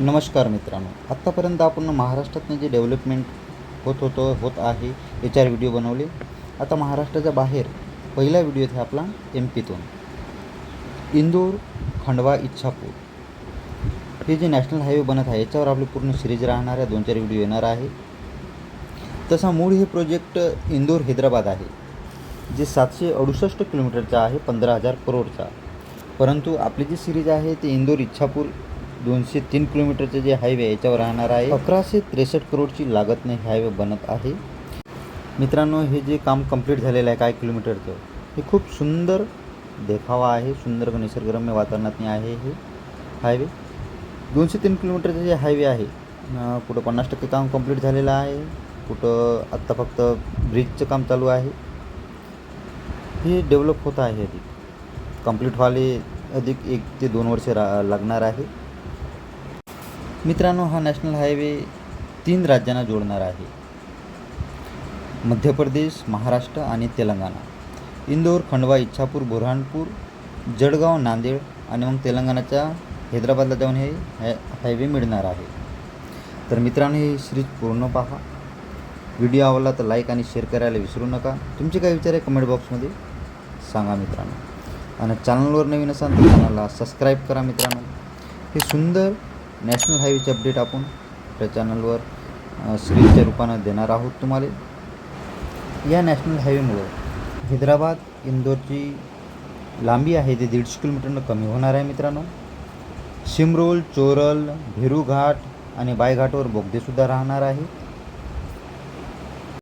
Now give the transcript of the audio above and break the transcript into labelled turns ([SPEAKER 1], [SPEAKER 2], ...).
[SPEAKER 1] नमस्कार मित्रांनो. आत्तापर्यंत आपण महाराष्ट्रातनं जे डेव्हलपमेंट होत होतं होत आहे याच्यावर व्हिडिओ बनवले. आता महाराष्ट्राच्या बाहेर पहिला व्हिडिओ आहे आपला एम पीतून. इंदूर खंडवा इच्छापूर. हे जे नॅशनल हायवे बनत आहे याच्यावर आपली पूर्ण सिरीज राहणार आहे. दोन चार व्हिडिओ येणार आहे. तसा मूळ हे प्रोजेक्ट इंदोर हैदराबाद आहे जे सातशे अडुसष्ट किलोमीटरचा आहे पंधरा हजार करोडचा. परंतु आपली जी सिरीज आहे ते इंदोर इच्छापूर दोनशे तीन किलोमीटरचे जे हायवे याच्यावर राहणार आहे. अकराशे त्रेसष्ट करोडची लागत नाही हायवे बनत आहे. मित्रांनो हे जे काम कंप्लीट झालेलं आहे काय किलोमीटरचं हे खूप सुंदर देखावा आहे. सुंदर निसर्गरम्य वातावरणात आहे हे हायवे. दोनशे तीन किलोमीटरचे जे हायवे आहे कुठं पन्नास टक्के काम कंप्लीट झालेलं आहे कुठं आत्ता फक्त ब्रिजचं काम चालू आहे. हे डेव्हलप होत आहे अधिक. कंप्लीट व्हायला अधिक एक ते दोन वर्ष रा लागणार आहे. मित्रांनो हा नॅशनल हायवे तीन राज्यांना जोडणार आहे. मध्य प्रदेश महाराष्ट्र आणि तेलंगणा. इंदोर खंडवा इच्छापूर बुरहानपूर जळगाव नांदेड आणि मग तेलंगणाच्या हैदराबादला जाऊन हे हाय हायवे मिळणार आहे. तर मित्रांनो ही सिरीज पूर्ण पहा. व्हिडिओ आवडला तर लाईक आणि शेअर करायला विसरू नका. तुमचे काय विचार आहे कमेंट बॉक्समध्ये सांगा मित्रांनो. आणि चॅनलवर नवीन असाल तर चॅनलला सबस्क्राईब करा मित्रांनो. हे सुंदर नॅशनल हायवेचे अपडेट आपण आपल्या चॅनलवर अ, सिरीजच्या रूपानं देणार आहोत तुम्हाला. या नॅशनल हायवेमुळं हैदराबाद इंदोरची लांबी आहे ते दीडशे किलोमीटरनं कमी होणार आहे मित्रांनो. शिमरोल चोरल भेरू घाट आणि बायघाटवर बोगदेसुद्धा राहणार आहे.